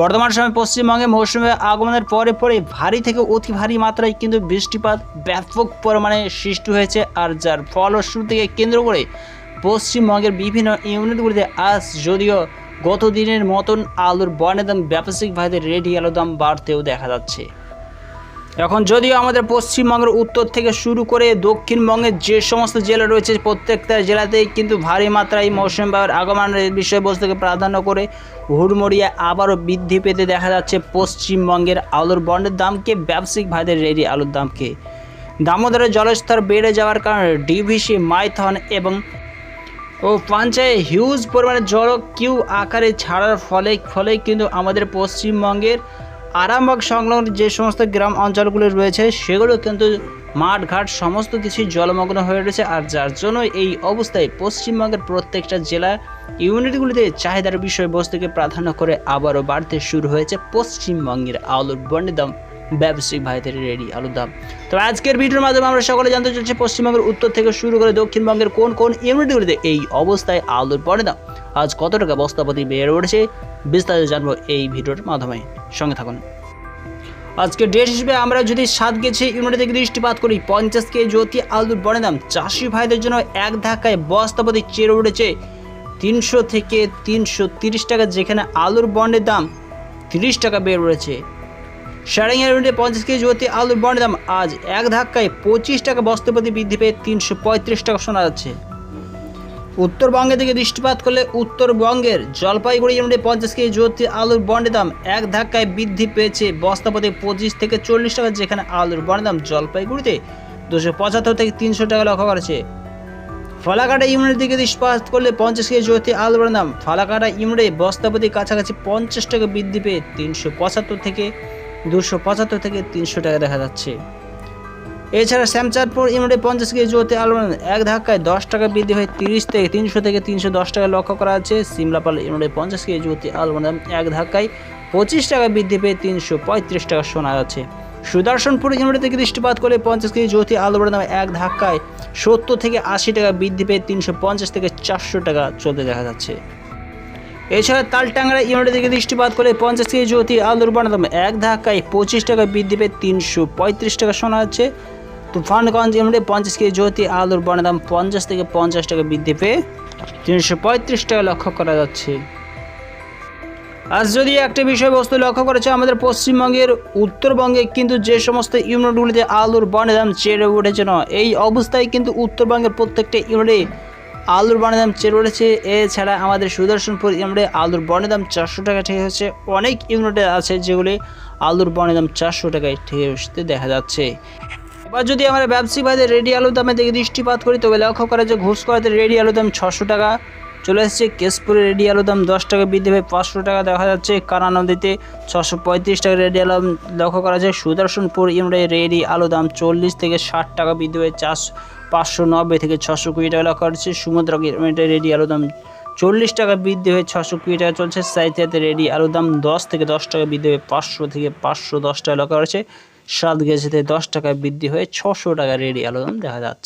বর্তমান সময়ে পশ্চিমবঙ্গে মৌসুমে আগমনের পরে পরে ভারী থেকে অতি ভারী মাত্রায় কিন্তু বৃষ্টিপাত ব্যাপক পরিমাণে সৃষ্টি হয়েছে আর যার ফলশ্রুতিকে কেন্দ্র করে পশ্চিমবঙ্গের বিভিন্ন ইউনিটগুলিতে আজ যদিও গত দিনের মতন আলুর বর্ণের দাম ব্যাপকভাবে রেডি আলুর দাম বাড়তেও দেখা যাচ্ছে। এখন যদিও আমাদের পশ্চিমবঙ্গের উত্তর থেকে শুরু করে দক্ষিণবঙ্গের যে সমস্ত জেলা রয়েছে, প্রত্যেকটা জেলাতেই কিন্তু ভারী মাত্রায় মৌসুমি বায়ুর আগমনের বিষয়বস্তুকে প্রাধান্য করে হুড়মড়িয়ে আবারও বৃদ্ধি পেতে দেখা যাচ্ছে পশ্চিমবঙ্গের আলুর বন্ডের দামকে, ব্যবসায়িক ভাইদের রেডি আলুর দামকে। দামোদরের জলস্তর বেড়ে যাওয়ার কারণে ডিভিসি, মাইথন এবং ও পাঞ্চায়ে হিউজ পরিমাণে জল কিউ আকারে ছাড়ার ফলে ফলে কিন্তু আমাদের পশ্চিমবঙ্গের আরামবাগ সংলগ্ন যে সমস্ত গ্রাম অঞ্চলগুলো রয়েছে, সেগুলো কিন্তু মাঠঘাট সমস্ত কিছু জলমগ্ন হয়ে রয়েছে। আর যার জন্য এই অবস্থায় পশ্চিমবঙ্গের প্রত্যেকটা জেলা ইউনিটগুলিতে চাহিদার বিষয়বস্তুকে প্রাধান্য করে আবারও বাড়তে শুরু হয়েছে পশ্চিমবঙ্গের আলুর বন্ডের দাম ব্যবসায়িক ভাইদের রেডি আলুর দাম। তো আজকের ভিডিওর মাধ্যমে আমরা সকলে জানতে চলছি পশ্চিমবঙ্গের উত্তর থেকে শুরু করে দক্ষিণবঙ্গের কোন কোন ইউনিটগুলিতে এই অবস্থায় আলুর বন্ডের দাম আজ কত টাকা বস্তাপতি বেড়ে উঠেছে? বিস্তারিত জানব এই ভিডিওর মাধ্যমে। সঙ্গে থাকুন। আজকে ডেট হিসেবে আমরা যদি সাত গেছি ইউনিট থেকে দৃষ্টিপাত করি, পঞ্চাশ কেজি জ্যোতি আলুর বনে দাম চাষি ভাইদের জন্য এক ধাক্কায় বস্তাপতি চেড়ে উঠেছে। তিনশো থেকে তিনশো তিরিশ টাকা যেখানে আলুর বন্ডের দাম তিরিশ টাকা বের উঠেছে। সারেঙ্গা ইউনিটে পঞ্চাশ কেজি জ্যোতি আলুর বন্ডের দাম আজ এক ধাক্কায় পঁচিশ টাকা বস্তাপতি বৃদ্ধি পেয়ে তিনশো পঁয়ত্রিশ টাকা শোনা যাচ্ছে। উত্তরবঙ্গে থেকে দৃষ্টিপাত করলে উত্তরবঙ্গের জলপাইগুড়ি ইউনিটে পঞ্চাশ কেজি জ্যোতি আলুর বন্ডের দাম এক ধাক্কায় বৃদ্ধি পেয়েছে। বস্তাপতি পঁচিশ থেকে চল্লিশ টাকা যেখানে আলুর বন্ডের দাম জলপাইগুড়িতে দুশো পঁচাত্তর থেকে তিনশো টাকা লক্ষ্য করেছে। ফালাকাটা ইউনিটের দিকে দৃষ্টিপাত করলে পঞ্চাশ কেজি জ্যোতি আলুর বন্ডের দাম ফালাকাটা ইউনিটে বস্তাপতি কাছাকাছি পঞ্চাশ টাকা বৃদ্ধি পেয়ে তিনশো পঁচাত্তর থেকে দুশো পঁচাত্তর থেকে তিনশো টাকা দেখা যাচ্ছে। এছাড়া স্যামচার শ্যামচাঁদপুর ইউনিটে পঞ্চাশ কেজি জ্যোতি আলু এক ধাক্কায় দশ টাকা বৃদ্ধি হয়ে তিরিশ থেকে তিনশো থেকে তিনশো দশ টাকা লক্ষ্য করা আছে সিমলাপাল ইউনিটে পঞ্চাশ কেজি জ্যোতি আলু এক ধাক্কায় পঁচিশ টাকা বৃদ্ধি পেয়ে তিনশো পঁয়ত্রিশ টাকা শোনা যাচ্ছে। সুদর্শনপুর ইউনিট থেকে দৃষ্টিপাত করে পঞ্চাশ কেজি জ্যোতি আলু দাম এক ধাক্কায় সত্তর থেকে আশি টাকা বৃদ্ধি পেয়ে তিনশো পঞ্চাশ থেকে চারশো টাকা চলতে দেখা যাচ্ছে। এছাড়া তালটাংরা ইউনিট থেকে দৃষ্টিপাত করে পঞ্চাশ কেজি জ্যোতি আলুর বানাতাম এক ধাক্কায় পঁচিশ টাকা বৃদ্ধি পেয়ে তিনশো পঁয়ত্রিশ টাকা শোনা যাচ্ছে। তুফানগঞ্জ ইউনিটে পঞ্চাশ কেজি জ্যোতি আলুর বানাদাম পঞ্চাশ থেকে পঞ্চাশ টাকা বৃদ্ধি পেয়ে তিনশো পঁয়ত্রিশ টাকা লক্ষ্য করা যাচ্ছে। আজ যদি একটা বিষয়বস্তু লক্ষ্য করেছে, আমাদের পশ্চিমবঙ্গের উত্তরবঙ্গে কিন্তু যে সমস্ত ইউনিটগুলিতে আলুর বনের দাম চেড়ে উঠেছে না, এই অবস্থায় কিন্তু উত্তরবঙ্গের প্রত্যেকটা ইউনিটে আলুর বনের দাম চেড়ে উঠেছে। এছাড়া আমাদের সুদর্শনপুর ইউনিটে আলুর বনের দাম চারশো টাকা ঠিক হচ্ছে অনেক ইউনিটে আছে যেগুলি আলুর বনের দাম চারশো টাকায় ঠিক হতে দেখা যাচ্ছে। এবার যদি আমরা ব্যবসায়ী বাজারে রেডি আলুর দামে দিকে দৃষ্টিপাত করি, তবে লক্ষ্য করা যে ঘুষ করাতে রেডি আলুর দাম ছশো টাকা। চলে এসেছে কেশপুরে রেডি আলুর দাম দশ টাকা বৃদ্ধি হয়ে পাঁচশো টাকা দেখা যাচ্ছে। কানা নদীতে ছশো পঁয়ত্রিশ টাকা রেডি আলু লক্ষ্য করা যায়। সুদর্শনপুর ইউনিটে রেডি আলু দাম চল্লিশ থেকে ষাট টাকা বৃদ্ধি হয়ে চাষ পাঁচশো নব্বই থেকে ছশো কুড়ি টাকা লক্ষ্য করা যাচ্ছে। সমুদ্র ইউনিটে রেডি আলু দাম চল্লিশ টাকা বৃদ্ধি হয়ে ছশো কুড়ি টাকা চলছে। সাইথিয়াতে রেডি আলুর দাম দশ থেকে দশ টাকা বৃদ্ধি হয়ে পাঁচশো থেকে পাঁচশো দশ টাকা লক্ষ্য করেছে সাত গেজেতে দশ টাকা বৃদ্ধি হয়ে ছশো টাকা রেডি আলুর দেখা যাচ্ছে।